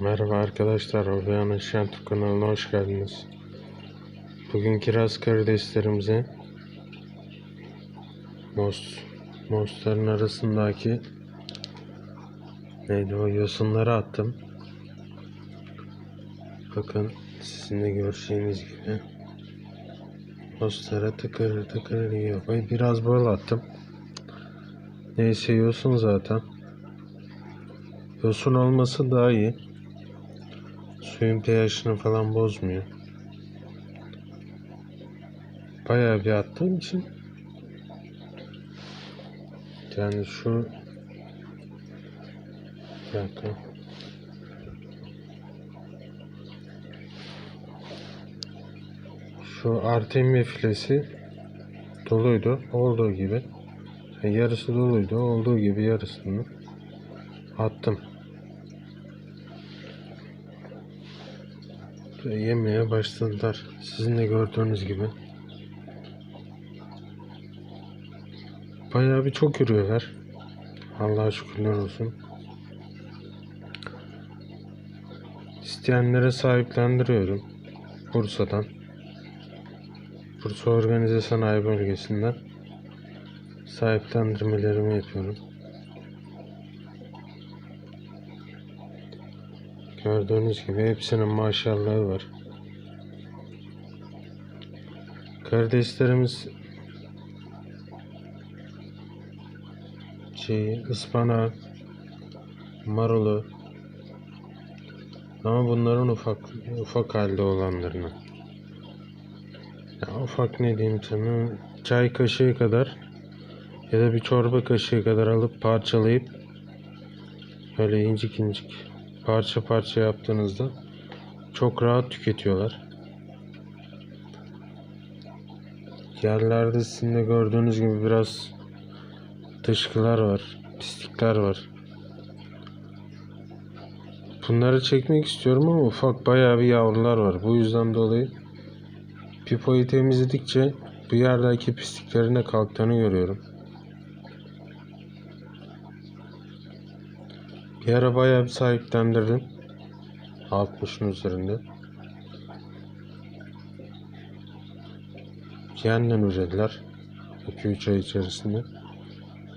Merhaba arkadaşlar, Orbeyan'ın Şentürk kanalına hoş geldiniz. Bugün kiraz karideslerimizi most, mostların arasındaki neydi o yosunları attım. Bakın sizin de göreceğiniz gibi mostlara tıkır tıkır yiyor. Biraz bol attım. Neyse yosun zaten. Yosun olması daha iyi. Suyun pH'ini falan bozmuyor. Bayağı bir attığım için yani şu bir. Şu Artemia filesi doluydu. Olduğu gibi. Yani yarısı doluydu. Olduğu gibi yarısını attım. Ve yemeye başladılar. Sizin de gördüğünüz gibi. Bayağı bir çok yürüyorlar. Allah'a şükürler olsun. İsteyenlere sahiplendiriyorum. Bursa'dan. Bursa Organize Sanayi Bölgesi'nden sahiplendirmelerimi yapıyorum. Gördüğünüz gibi hepsinin maşallahı var. Kardeşlerimiz şey ıspanağı, marulu ama bunların ufak ufak halde olanlarını. Ya ufak ne diyeyim sana çay kaşığı kadar ya da bir çorba kaşığı kadar alıp parçalayıp böyle incik incik parça parça yaptığınızda çok rahat tüketiyorlar. Yerlerde sizin de gördüğünüz gibi biraz dışkılar var, pislikler var. Bunları çekmek istiyorum ama ufak bayağı bir yavrular var. Bu yüzden dolayı pipoyu temizledikçe bu yerdeki pisliklerin de kalktığını görüyorum. Bir ara bayağı bir sahiplendirdim. 60'ın üzerinde. Yeniden ürediler. 2-3 ay içerisinde.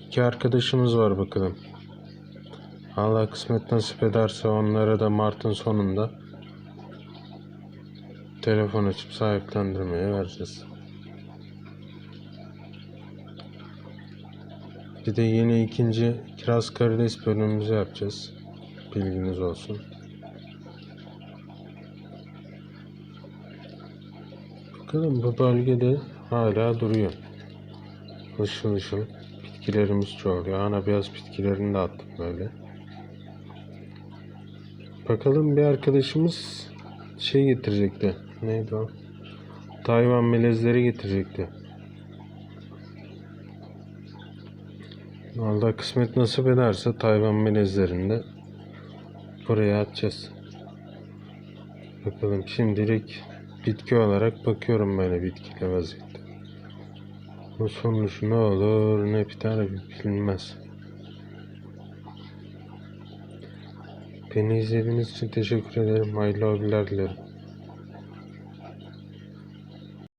İki arkadaşımız var bakalım. Allah kısmet nasip ederse onlara da Mart'ın sonunda telefon açıp sahiplendirmeye vereceğiz. Bir de yeni ikinci kiraz karides bölümümüzü yapacağız. Bilginiz olsun. Bakalım bu bölgede hala duruyor. Işıl ışıl bitkilerimiz çoğalıyor. Ana beyaz bitkilerini de attım böyle. Bakalım bir arkadaşımız şey getirecekti. Neydi o? Tayvan melezleri getirecekti. Allah kısmet nasip ederse Tayvan melezlerini de buraya atacağız. Bakalım şimdilik bitki olarak bakıyorum böyle bitkili vaziyette. Bu sonuç ne olur ne biter bilinmez. Beni izlediğiniz için teşekkür ederim. Hayırlı hobiler dilerim.